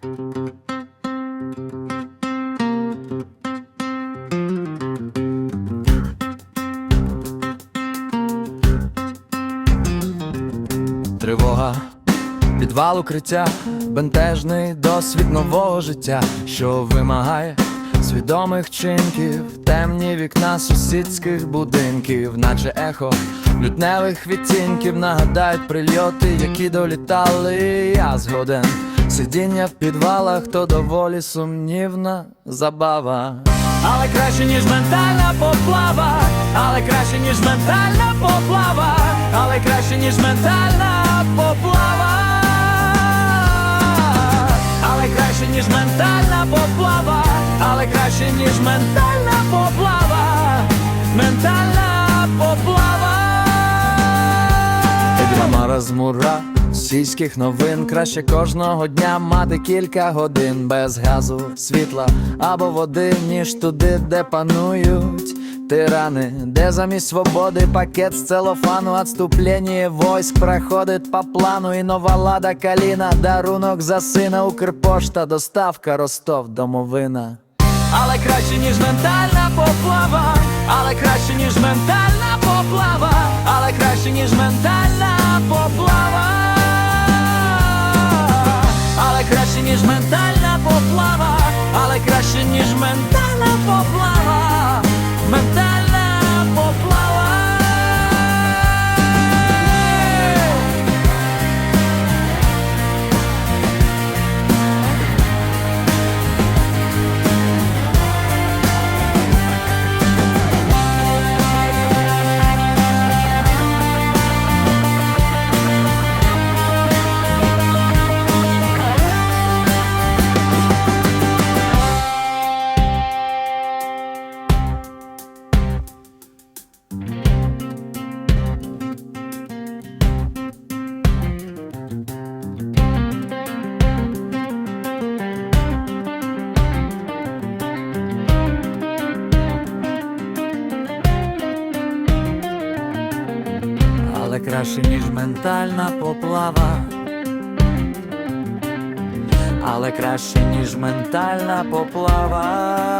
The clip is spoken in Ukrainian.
Тривога, підвал укриття, бентежний досвід нового життя, що вимагає свідомих чинків, темні вікна сусідських будинків, наче ехо лютневих відтінків нагадають прильоти, які долітали, я згоден. Сидіння в підвалах то доволі сумнівна забава. Але краще, ніж ментальна поплава, але краще, ніж ментальна поплава, але краще, ніж ментальна поплава, але краще, ніж ментальна поплава, але краще, ніж ментальна поплава, ментальна поплава. Драма розмура сільських новин. Краще кожного дня мати кілька годин без газу, світла або води, ніж туди, де панують тирани, де замість свободи пакет з целофану, отступлення войск проходить по плану, і нова лада каліна, дарунок за сина, Укрпошта, доставка, Ростов, домовина. Але краще, ніж ментальна поплава, ніж ментальна поплава, ментальна краще, ніж ментальна поплава. Але краще, ніж ментальна поплава.